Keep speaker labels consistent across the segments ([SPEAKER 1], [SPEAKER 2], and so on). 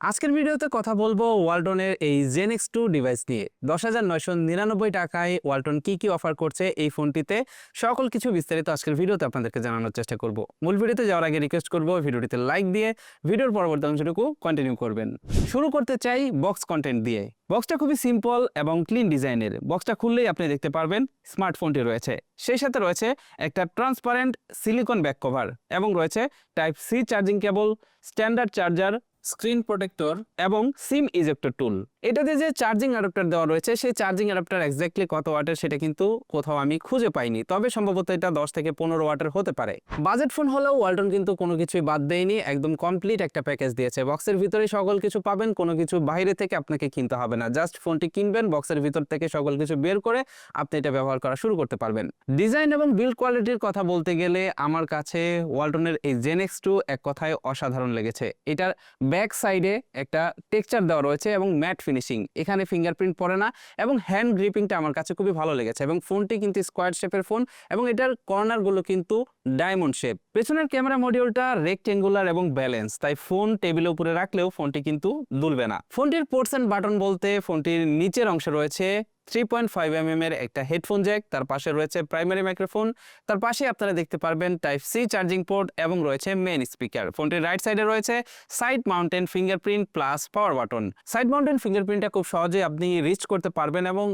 [SPEAKER 1] আজকের ভিডিওতে কথা বলব ওয়ালটনের এই জেন এক্স টু ডিভাইস নিয়ে। দশ হাজার নয়শো নিরানব্বই টাকায় ওয়ালটন কি কি অফার করছে এই ফোনটিতে সকল কিছু বিস্তারিত আজকের ভিডিওতে আপনাদেরকে জানানোর চেষ্টা করব। মূল ভিডিওতে যাওয়ার আগে রিকোয়েস্ট করব ভিডিওটিতে লাইক দিয়ে ভিডিওর পরবর্তী অংশটুকু কন্টিনিউ করবেন। শুরু করতে চাই বক্স কন্টেন্ট দিয়ে। বক্সটা খুবই সিম্পল এবং ক্লিন ডিজাইনের। বক্সটা খুললেই আপনি দেখতে পারবেন স্মার্টফোনটি রয়েছে। সেই সাথে রয়েছে একটা ট্রান্সপারেন্ট সিলিকন ব্যাক কভার এবং রয়েছে type C charging cable standard charger screen protector এবং সিম ইজেক্টর টুল। এটাতে যে চার্জিং অ্যাডাপ্টার দেওয়া রয়েছে, সেই চার্জিং অ্যাডাপ্টার এক্স্যাক্টলি কত ওয়াটের সেটা কিন্তু কোথাও আমি খুঁজে পাইনি। তবে সম্ভবত এটা দশ থেকে পনেরো ওয়াটের হতে পারে। বাজেট ফোন হলেও ওয়ালটন কিন্তু কোনো কিছুই বাদ দেয়নি, একদম কমপ্লিট একটা প্যাকেজ দিয়েছে। বক্সের ভিতরে সকল কিছু পাবেন, কোনো কিছু বাইরে থেকে আপনাকে কিনতে হবে না। জাস্ট ফোনটি কিনবেন, বক্সের ভিতর থেকে সকল কিছু বের করে আপনি এটা ব্যবহার করা শুরু করতে পারবেন। ডিজাইন এবং বিল্ড কোয়ালিটির কথা বলতে গেলে আমার কাছে ওয়ালটনের এই জেনেক্স টু এক কথায় অসাধারণ লেগেছে। এটার ব্যাক সাইডে একটা টেক্সচার দেওয়া রয়েছে এবং ম্যাট ফিনিশিং এখানে ফিঙ্গারপ্রিন্ট পড়ে না এবং হ্যান্ড গ্রিপিংটা আমার কাছে খুবই ভালো লেগেছে এবং ফোনটি কিন্তু স্কোয়ার শেপের ফোন এবং এটার কর্নারগুলো কিন্তু ডায়মন্ড শেপ পেছনের ক্যামেরা মডিউলটা রেক্টেঙ্গুলার এবং ব্যালেন্স তাই ফোন টেবিলের উপরে রাখলেও ফোনটি কিন্তু দুলবে না। ফোনটির পোর্টস অ্যান্ড বাটন বলতে ফোনটির নিচের অংশে রয়েছে three point five M M এর একটা হেডফোন জ্যাক, তার পাশে রয়েছে প্রাইমারি মাইক্রোফোন তার পাশে আপনারা দেখতে পারবেন টাইপ সি চার্জিং পোর্ট এবং রয়েছে মেন স্পিকার ফোনটির রাইট সাইডে রয়েছে side mountain fingerprint plus power button side mountain ফিঙ্গারপ্রিন্টটা খুব সহজে আপনি রিচ করতে পারবেন এবং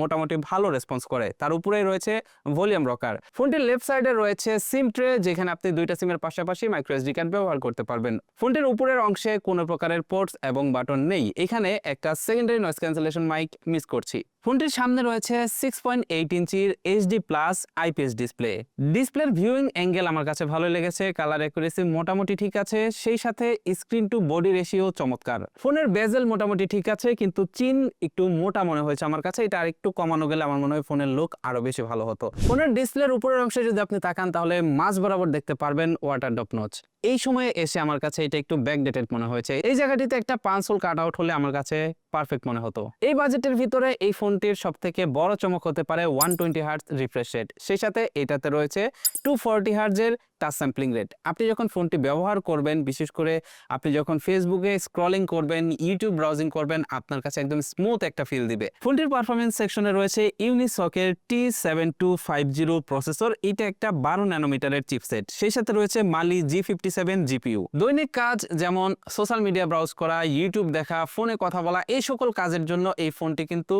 [SPEAKER 1] মোটামুটি ভালো রেসপন্স করে। তার উপরেই রয়েছে ভলিউম রকার ফোনটির লেফট সাইডে রয়েছে সিম ট্রে যেখানে আপনি দুইটা সিমের পাশাপাশি মাইক্রো এসডি কার্ড ব্যবহার করতে পারবেন। ফোনটির উপরের অংশে কোনো প্রকারের পোর্টস এবং বাটন নেই। এখানে একটা secondary noise cancellation mic miss করছি। ফোনটির সামনে রয়েছে সিক্স পয়েন্ট এইট ইঞ্চির এইচডি প্লাস আইপিএস ডিসপ্লে ডিসপ্লের ভিউইং অ্যাঙ্গেল আমার কাছে ভালো লেগেছে কালার অ্যাকুরেসি মোটামুটি ঠিক আছে, সেই সাথে স্ক্রিন টু বডি রেশিও চমৎকার। ফোনের বেজেল মোটামুটি ঠিক আছে, কিন্তু চিন একটু মোটা মনে হয়েছে আমার কাছে, এটা আরেকটু কমানো গেলে আমার মনে হয় ফোনের লুক আরও বেশি ভালো হতো। ফোনের ডিসপ্লের উপরের অংশে যদি আপনি তাকান, তাহলে মাঝ বরাবর দেখতে পারবেন ওয়াটার ডপ নচ এই সময়ে এসে আমার কাছে এটা একটু ব্যাকডেটেড মনে হয়েছে। এই জায়গাটিতে একটা পাঁচশোল কাট আউট হলে আমার কাছে পারফেক্ট মনে হতো। এই বাজেটের ভিতরে এই ফোনটির সব থেকে বড় চমক হতে পারে one twenty hertz refresh rate সেই সাথে এটাতে রয়েছে টু ফোরটি হার্টজের টাচ স্যাম্পলিং রেট আপনি যখন ফোনটি ব্যবহার করবেন, বিশেষ করে আপনি যখন ফেসবুকে স্ক্রলিং করবেন ইউটিউব ব্রাউজিং করবেন, আপনার কাছে একদম স্মুথ একটা ফিল দিবে। ফোনটির পারফরমেন্স সেকশনে রয়েছে ইউনিসকের T seven two five zero processor এটা একটা বারো ন্যানোমিটারের চিপসেট সেই সাথে রয়েছে Mali G fifty seven GPU দৈনিক কাজ যেমন সোশ্যাল মিডিয়া ব্রাউজ করা ইউটিউব দেখা, ফোনে কথা বলা, এই সকল কাজের জন্য এই ফোনটি কিন্তু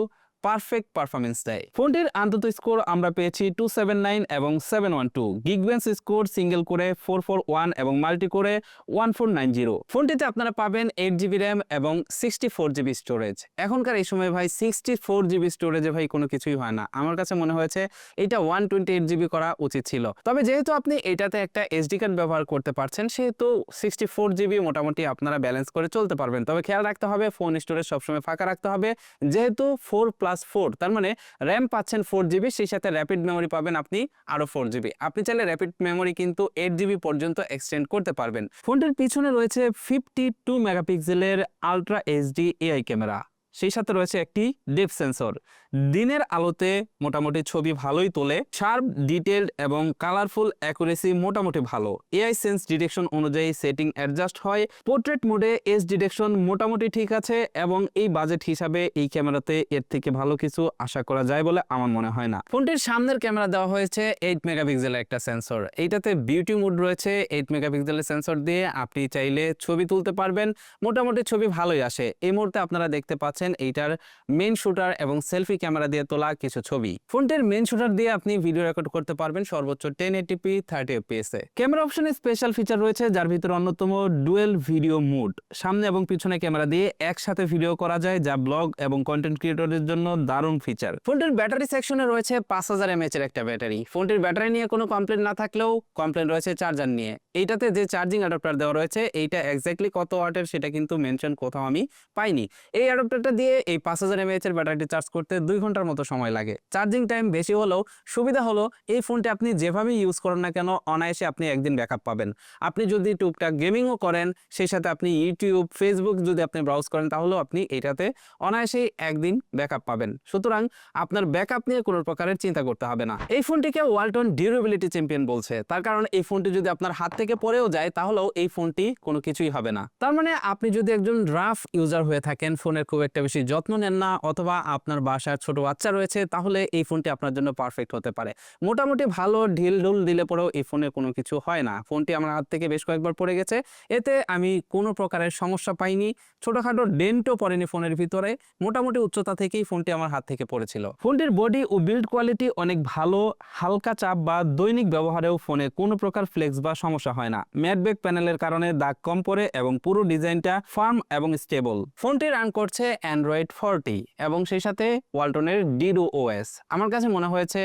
[SPEAKER 1] পারফেক্ট পারফরমেন্স দেয় ফোনটির আন্তত স্কোর আমরা পেয়েছি টু সেভেন নাইন এবং seven one two Geekbench score single করে ফোর ফোর ওয়ান এবং মাল্টি করে ওয়ান ফোর নাইন জিরো ফোনটিতে আপনারা পাবেন এইট জিবি র্যাম এবং সিক্সটি ফোর জিবি স্টোরেজ এখনকার এই সময় ভাই সিক্সটি ফোর জিবি স্টোরেজে ভাই কোনো কিছুই হয় না। আমার কাছে মনে হয়েছে এটা ওয়ান টোয়েন্টি এইট জিবি করা উচিত ছিল। তবে যেহেতু আপনি এটাতে একটা এসডি কার্ড ব্যবহার করতে পারছেন, সেহেতু সিক্সটি ফোর জিবি মোটামুটি আপনারা ব্যালেন্স করে চলতে পারবেন। তবে খেয়াল রাখতে হবে ফোন স্টোরেজ সবসময় ফাঁকা রাখতে হবে। যেহেতু ফোর প্লাস ফোর তার মানে র্যাম পাচ্ছেন ফোর জিবি সেই সাথে র্যাপিড মেমোরি পাবেন আপনি আরও ফোর জিবি আপনি চাইলে র্যাপিড মেমোরি কিন্তু এইট জিবি পর্যন্ত এক্সটেন্ড করতে পারবেন। ফোনটির পিছনে রয়েছে ফিফটি টু মেগাপিক্সেলের আলট্রা এইচডি এআই ক্যামেরা সেই সাথে রয়েছে একটি ডেপ সেন্সর দিনের আলোতে মোটামুটি ছবি ভালোই তোলে শার্প ডিটেলড এবং কালারফুল অ্যাকুরেসি মোটামুটি ভালো। এআই সেন্স ডিটেকশন অনুযায়ী সেটিং অ্যাডজাস্ট হয় পোর্ট্রেট মোডে এস ডিটেকশন মোটামুটি ঠিক আছে এবং এই বাজেট হিসাবে এই ক্যামেরাতে এর থেকে ভালো কিছু আশা করা যায় বলে আমার মনে হয় না। ফোনটির সামনের ক্যামেরা দেওয়া হয়েছে এইট মেগাপিক্সেলের একটা সেন্সর এইটাতে বিউটি মোড রয়েছে এইট মেগাপিক্সেলের সেন্সর দিয়ে আপনি চাইলে ছবি তুলতে পারবেন, মোটামুটি ছবি ভালোই আসে। এই মুহূর্তে আপনারা দেখতে পাচ্ছেন এইটার মেন শুটার এবং সেলফি ক্যামেরা দিয়ে তোলা কিছু ছবি। ফোনটির মেন শুটার দিয়ে আপনি ভিডিও রেকর্ড করতে পারবেন সর্বোচ্চ ten eighty P thirty FPS এ। ক্যামেরা অপশনে স্পেশাল ফিচার রয়েছে, যার ভিতরে অন্যতম ডুয়েল ভিডিও মুড সামনে এবং পিছনে ক্যামেরা দিয়ে একসাথে ভিডিও করা যায়, যা ব্লগ এবং কন্টেন্ট ক্রিয়েটরের জন্য দারুণ ফিচার ফোনটির ব্যাটারি সেকশনে রয়েছে পাঁচ হাজার এমএচ এর একটা ব্যাটারি ফোনটির ব্যাটারি নিয়ে কোনো কমপ্লেন না থাকলেও কমপ্লেন রয়েছে চার্জার নিয়ে। এইটাতে যে চার্জিং অ্যাডাপ্টার দেওয়া রয়েছে, এইটা এক্স্যাক্টলি কত ওয়াটের সেটা কিন্তু মেনশন কোথাও আমি পাইনি। এই অ্যাডাপ্টারটা দিয়ে এই পাঁচ হাজার এমএএচ এর ব্যাটারিটি চার্জ করতে দুই ঘণ্টার মতো সময় লাগে। চার্জিং টাইম বেশি হলেও সুবিধা হলো এই ফোনটি আপনি যেভাবেই ইউজ করেন না কেন, অনায়াসে আপনি একদিন ব্যাকআপ পাবেন। আপনি যদি টুকটাক গেমিংও করেন, সেই সাথে আপনি ইউটিউব ফেসবুক যদি আপনি ব্রাউজ করেন, তাহলেও আপনি এটাতে অনায়াসেই একদিন ব্যাকআপ পাবেন। সুতরাং আপনার ব্যাকআপ নিয়ে কোনো প্রকারের চিন্তা করতে হবে না। এই ফোনটিকে ওয়ালটন ডিউরেবিলিটি চ্যাম্পিয়ন বলছে। তার কারণ এই ফোনটি যদি আপনার হাত থেকে পড়েও যায়, তাহলেও এই ফোনটি কোনো কিছুই হবে না। তার মানে আপনি যদি একজন রাফ ইউজার হয়ে থাকেন, ফোনের খুব একটা বেশি যত্ন নেন না অথবা আপনার বাসার ছোট বাচ্চা রয়েছে, তাহলে এই ফোনটি আপনার জন্য পারফেক্ট হতে পারে। মোটামুটি ভালো ঢিল ঢুল দিলে পরেও এই ফোনের কোনো কিছু হয় না। ফোনটি আমার হাত থেকে বেশ কয়েকবার পড়ে গেছে। এতে আমি কোনো প্রকারের সমস্যা পাইনি। ছোটখাটো ডেন্টও পড়েনি ফোনের ভিতরে। মোটামুটি উচ্চতা থেকেই ফোনটি আমার হাত থেকে পড়েছিল। ফোনটির বডি ও বিল্ড কোয়ালিটি অনেক ভালো। হালকা চাপ বা দৈনিক ব্যবহারেও ফোনে কোনো প্রকার ফ্লেক্স বা সমস্যা হয় না। ম্যাটব্যাক প্যানেলের কারণে দাগ কম পড়ে এবং পুরো ডিজাইনটা ফার্ম এবং স্টেবল ফোনটি রান করছে অ্যান্ড্রয়েড ফোরটি এবং সেই সাথে ওয়ালটনের ডিডো ওএস আমার কাছে মনে হয়েছে,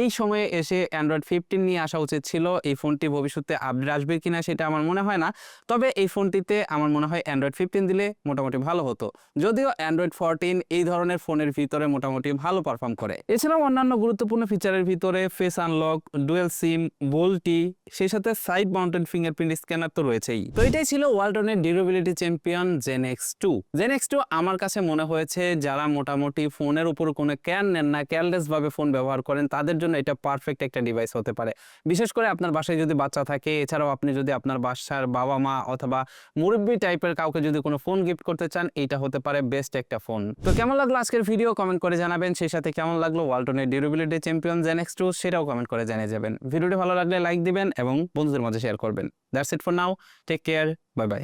[SPEAKER 1] এই সময়ে এসে অ্যান্ড্রয়েড ফিফটিন নিয়ে আসা উচিত ছিল। এই ফোনটি ভবিষ্যতে আপডেট আসবে কিনা সেটা আমার মনে হয় না। তবে এই ফোনটিতে আমার মনে হয় অ্যান্ড্রয়েড ফিফটিন দিলে মোটামুটি ভালো হতো। যদিও অ্যান্ড্রয়েড ফোরটিন এই ধরনের ফোনের ভিতরে মোটামুটি ভালো পারফর্ম করে। এছাড়াও অন্যান্য গুরুত্বপূর্ণ ফিচারের ভিতরে face unlock dual SIM VoLTE সেই সাথে সাইড মাউন্টেড ফিঙ্গারপ্রিন্ট স্ক্যানার তো রয়েছেই। তো এটাই ছিল ওয়ালটনের durability champion Gen X two Gen X two আমার কাছে মনে হয়েছে যারা মোটামুটি ফোনের উপর কোনো ক্যান নেন না কেয়ারলেস ভাবে ফোন ব্যবহার করেন, তাদের জন্য এটা পারফেক্ট একটা ডিভাইস হতে পারে। বিশেষ করে আপনার বাসায় যদি বাচ্চা থাকে, এছাড়াও আপনি যদি আপনার বাসার বাবা মা অথবা মুরব্বী টাইপের কাউকে যদি কোনো ফোন গিফট করতে চান এইটা হতে পারে বেস্ট একটা ফোন তো কেমন লাগল আজকের ভিডিও কমেন্ট করে জানাবেন। সেই সাথে কেমন লাগল ওয়ালটনের durability champion Gen X two সেটাও কমেন্ট করে জানিয়ে যাবেন। ভিডিওটি ভালো লাগলে লাইক দিবেন এবং বন্ধুদের মাঝে শেয়ার করবেন। That's it for now take care bye bye